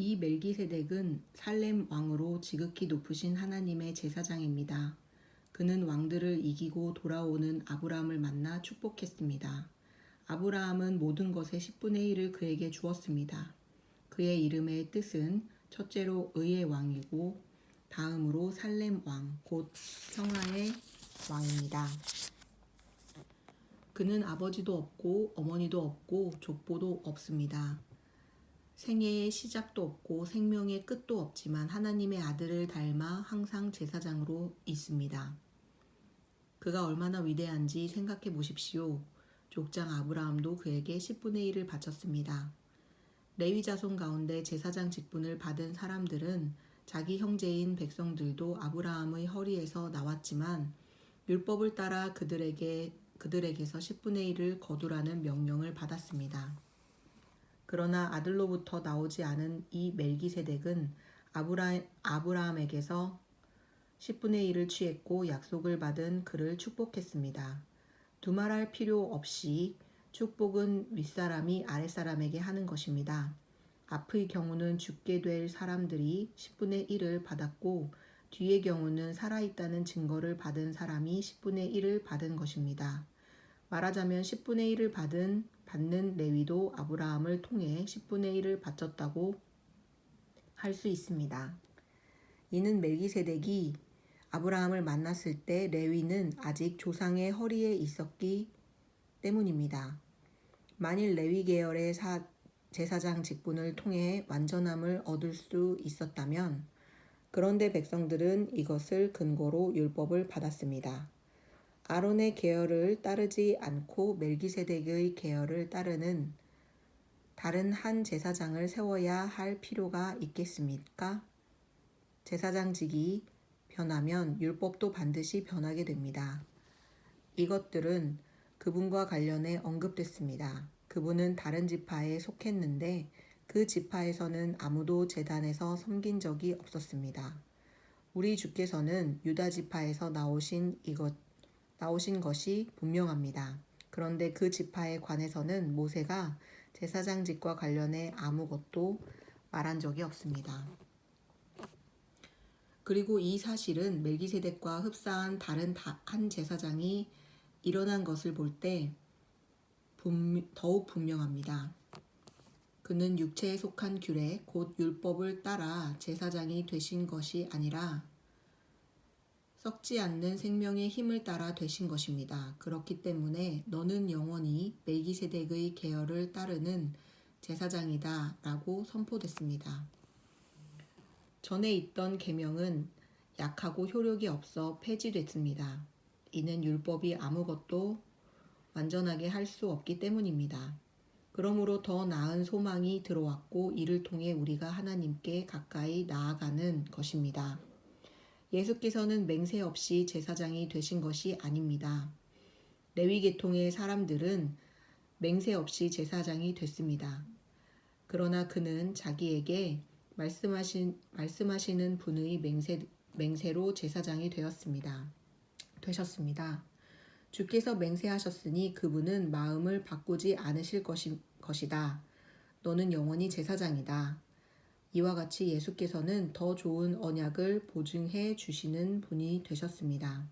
이 멜기세덱은 살렘 왕으로 지극히 높으신 하나님의 제사장입니다. 그는 왕들을 이기고 돌아오는 아브라함을 만나 축복했습니다. 아브라함은 모든 것의 10분의 1을 그에게 주었습니다. 그의 이름의 뜻은 첫째로 의의 왕이고 다음으로 살렘 왕, 곧 평화의 왕입니다. 그는 아버지도 없고 어머니도 없고 족보도 없습니다. 생애의 시작도 없고 생명의 끝도 없지만 하나님의 아들을 닮아 항상 제사장으로 있습니다. 그가 얼마나 위대한지 생각해 보십시오. 족장 아브라함도 그에게 10분의 1을 바쳤습니다. 레위 자손 가운데 제사장 직분을 받은 사람들은 자기 형제인 백성들도 아브라함의 허리에서 나왔지만 율법을 따라 그들에게 그들에게서 10분의 1을 거두라는 명령을 받았습니다. 그러나 아들로부터 나오지 않은 이 멜기세덱은 아브라, 아브라함에게서 10분의 1을 취했고 약속을 받은 그를 축복했습니다. 두말할 필요 없이 축복은 윗사람이 아랫사람에게 하는 것입니다. 앞의 경우는 죽게 될 사람들이 10분의 1을 받았고 뒤의 경우는 살아있다는 증거를 받은 사람이 10분의 1을 받은 것입니다. 말하자면 10분의 1을 받은 받는 레위도 아브라함을 통해 10분의 1을 바쳤다고 할 수 있습니다. 이는 멜기세덱이 아브라함을 만났을 때 레위는 아직 조상의 허리에 있었기 때문입니다. 만일 레위 계열의 사, 제사장 직분을 통해 완전함을 얻을 수 있었다면 그런데 백성들은 이것을 근거로 율법을 받았습니다. 아론의 계열을 따르지 않고 멜기세덱의 계열을 따르는 다른 한 제사장을 세워야 할 필요가 있겠습니까? 제사장직이 변하면 율법도 반드시 변하게 됩니다. 이것들은 그분과 관련해 언급됐습니다. 그분은 다른 지파에 속했는데 그 지파에서는 아무도 재단에서 섬긴 적이 없었습니다. 우리 주께서는 유다 지파에서 나오신 이것 나오신 것이 분명합니다. 그런데 그 지파에 관해서는 모세가 제사장직과 관련해 아무것도 말한 적이 없습니다. 그리고 이 사실은 멜기세덱과 흡사한 다른 한 제사장이 일어난 것을 볼 때 더욱 분명합니다. 그는 육체에 속한 규례, 곧 율법을 따라 제사장이 되신 것이 아니라 썩지 않는 생명의 힘을 따라 되신 것입니다. 그렇기 때문에 너는 영원히 멜기세덱의 계열을 따르는 제사장이다 라고 선포됐습니다. 전에 있던 계명은 약하고 효력이 없어 폐지됐습니다. 이는 율법이 아무것도 완전하게 할 수 없기 때문입니다. 그러므로 더 나은 소망이 들어왔고 이를 통해 우리가 하나님께 가까이 나아가는 것입니다. 예수께서는 맹세 없이 제사장이 되신 것이 아닙니다. 레위 계통의 사람들은 맹세 없이 제사장이 됐습니다. 그러나 그는 자기에게 말씀하신, 말씀하시는 분의 맹세, 맹세로 제사장이 되었습니다. 되셨습니다. 주께서 맹세하셨으니 그분은 마음을 바꾸지 않으실 것이, 것이다. 너는 영원히 제사장이다. 이와 같이 예수께서는 더 좋은 언약을 보증해 주시는 분이 되셨습니다.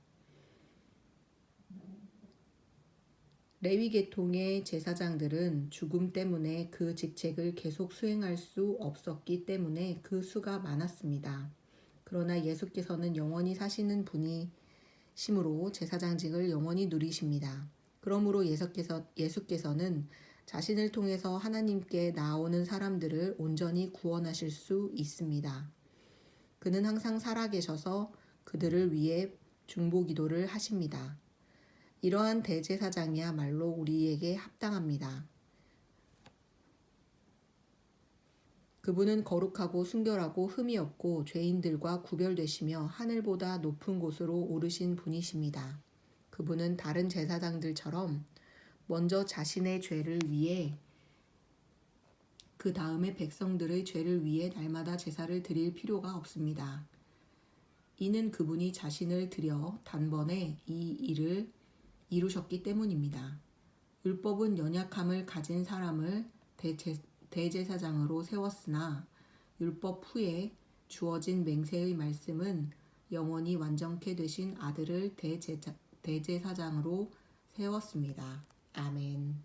레위 계통의 제사장들은 죽음 때문에 그 직책을 계속 수행할 수 없었기 때문에 그 수가 많았습니다. 그러나 예수께서는 영원히 사시는 분이 심으로 제사장직을 영원히 누리십니다. 그러므로 예수께서, 예수께서는 자신을 통해서 하나님께 나오는 사람들을 온전히 구원하실 수 있습니다. 그는 항상 살아계셔서 그들을 위해 중보 기도를 하십니다. 이러한 대제사장이야말로 우리에게 합당합니다. 그분은 거룩하고 순결하고 흠이 없고 죄인들과 구별되시며 하늘보다 높은 곳으로 오르신 분이십니다. 그분은 다른 제사장들처럼 먼저 자신의 죄를 위해 그 다음에 백성들의 죄를 위해 날마다 제사를 드릴 필요가 없습니다. 이는 그분이 자신을 들여 단번에 이 일을 이루셨기 때문입니다. 율법은 연약함을 가진 사람을 대제, 대제사장으로 세웠으나 율법 후에 주어진 맹세의 말씀은 영원히 완전케 되신 아들을 대제사, 대제사장으로 세웠습니다. 아멘.